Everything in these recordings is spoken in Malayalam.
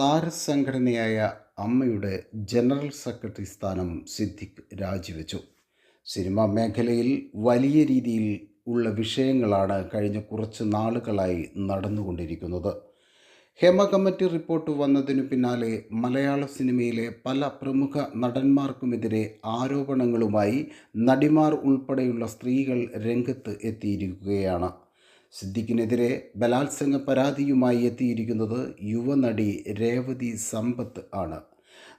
താരസംഘടനയായ അമ്മയുടെ ജനറൽ സെക്രട്ടറി സ്ഥാനം സിദ്ദിഖ് രാജിവെച്ചു. സിനിമാ മേഖലയിൽ വലിയ രീതിയിൽ ഉള്ള വിഷയങ്ങളാണ് കഴിഞ്ഞ കുറച്ച് നാളുകളായി നടന്നുകൊണ്ടിരിക്കുന്നത്. ഹേമ കമ്മിറ്റി റിപ്പോർട്ട് വന്നതിനു പിന്നാലെ മലയാള സിനിമയിലെ പല പ്രമുഖ നടന്മാർക്കുമെതിരെ ആരോപണങ്ങളുമായി നടിമാർ ഉൾപ്പെടെയുള്ള സ്ത്രീകൾ രംഗത്ത് എത്തിയിരിക്കുകയാണ്. സിദ്ദിഖിനെതിരെ ബലാത്സംഗ പരാതിയുമായി എത്തിയിരിക്കുന്നത് യുവനടി രേവതി സമ്പത്ത് ആണ്.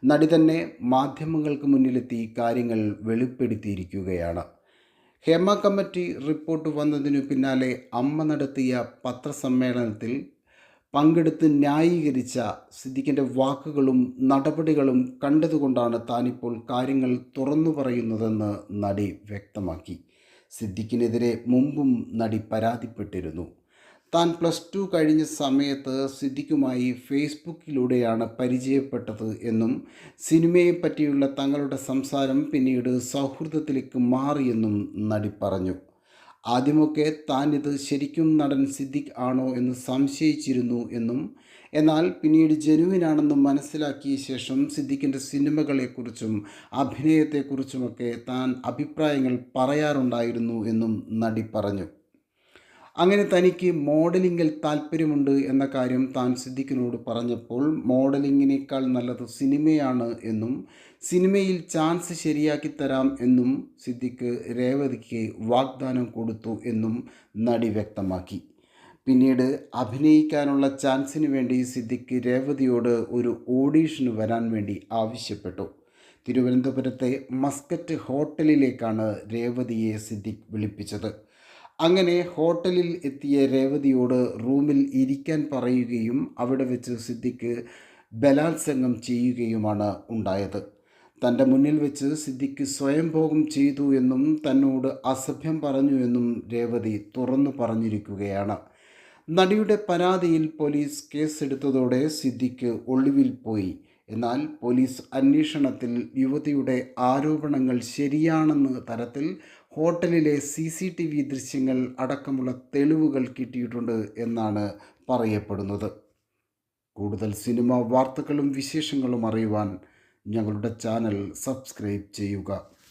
നടി തന്നെ മാധ്യമങ്ങൾക്ക് മുന്നിലെത്തി കാര്യങ്ങൾ വെളിപ്പെടുത്തിയിരിക്കുകയാണ്. ഹേമ കമ്മിറ്റി റിപ്പോർട്ട് വന്നതിനു പിന്നാലെ അമ്മ നടത്തിയ പത്രസമ്മേളനത്തിൽ പങ്കെടുത്ത് ന്യായീകരിച്ച സിദ്ദിഖിന്റെ വാക്കുകളും നടപടികളും കണ്ടതുകൊണ്ടാണ് താനിപ്പോൾ കാര്യങ്ങൾ തുറന്നു പറയുന്നതെന്ന് നടി വ്യക്തമാക്കി. സിദ്ദിഖിനെതിരെ മുമ്പും നടി പരാതിപ്പെട്ടിരുന്നു. താൻ പ്ലസ് ടു കഴിഞ്ഞ സമയത്ത് സിദ്ദിഖുമായി ഫേസ്ബുക്കിലൂടെയാണ് പരിചയപ്പെട്ടത് എന്നും സിനിമയെ പറ്റിയുള്ള തങ്ങളുടെ സംസാരം പിന്നീട് സൗഹൃദത്തിലേക്ക് മാറിയെന്നും നടി പറഞ്ഞു. ആദ്യമൊക്കെ താൻ ഇത് ശരിക്കും നടൻ സിദ്ദിഖ് ആണോ എന്ന് സംശയിച്ചിരുന്നു എന്നും എന്നാൽ പിന്നീട് ജനുവിനാണെന്ന് മനസ്സിലാക്കിയ ശേഷം സിദ്ദിഖിന്റെ സിനിമകളെക്കുറിച്ചും അഭിനയത്തെക്കുറിച്ചുമൊക്കെ താൻ അഭിപ്രായങ്ങൾ പറയാറുണ്ടായിരുന്നു എന്നും നടി പറഞ്ഞു. അങ്ങനെ തനിക്ക് മോഡലിങ്ങിൽ താല്പര്യമുണ്ട് എന്ന കാര്യം താൻ സിദ്ദിഖിനോട് പറഞ്ഞപ്പോൾ മോഡലിങ്ങിനേക്കാൾ നല്ലത് സിനിമയാണ് എന്നും സിനിമയിൽ ചാൻസ് ശരിയാക്കി തരാം എന്നും സിദ്ദിഖ് രേവതിക്ക് വാഗ്ദാനം കൊടുത്തു എന്നും നടി വ്യക്തമാക്കി. പിന്നീട് അഭിനയിക്കാനുള്ള ചാൻസിന് വേണ്ടി സിദ്ദിഖ് രേവതിയോട് ഒരു ഓഡീഷന് വരാൻ വേണ്ടി ആവശ്യപ്പെട്ടു. തിരുവനന്തപുരത്തെ മസ്കറ്റ് ഹോട്ടലിലേക്കാണ് രേവതിയെ സിദ്ദിഖ് വിളിപ്പിച്ചത്. അങ്ങനെ ഹോട്ടലിൽ എത്തിയ രേവതിയോട് റൂമിൽ ഇരിക്കാൻ പറയുകയും അവിടെ വെച്ച് സിദ്ദിഖ് ബലാത്സംഗം ചെയ്യുകയുമാണ് ഉണ്ടായത്. തന്റെ മുന്നിൽ വെച്ച് സിദ്ദിഖ് സ്വയംഭോഗം ചെയ്തു എന്നും തന്നോട് അസഭ്യം പറഞ്ഞു എന്നും രേവതി തുറന്നു പറഞ്ഞിരിക്കുകയാണ്. നടിയുടെ പരാതിയിൽ പോലീസ് കേസെടുത്തതോടെ സിദ്ദിഖ് ഒളിവിൽ പോയി. എന്നാൽ പോലീസ് അന്വേഷണത്തിൽ യുവതിയുടെ ആരോപണങ്ങൾ ശരിയാണെന്ന തരത്തിൽ ഹോട്ടലിലെ സി സി ടി വി ദൃശ്യങ്ങൾ അടക്കമുള്ള തെളിവുകൾ കിട്ടിയിട്ടുണ്ട് എന്നാണ് പറയപ്പെടുന്നത്. കൂടുതൽ സിനിമ വാർത്തകളും വിശേഷങ്ങളും അറിയുവാൻ ഞങ്ങളുടെ ചാനൽ സബ്സ്ക്രൈബ് ചെയ്യുക.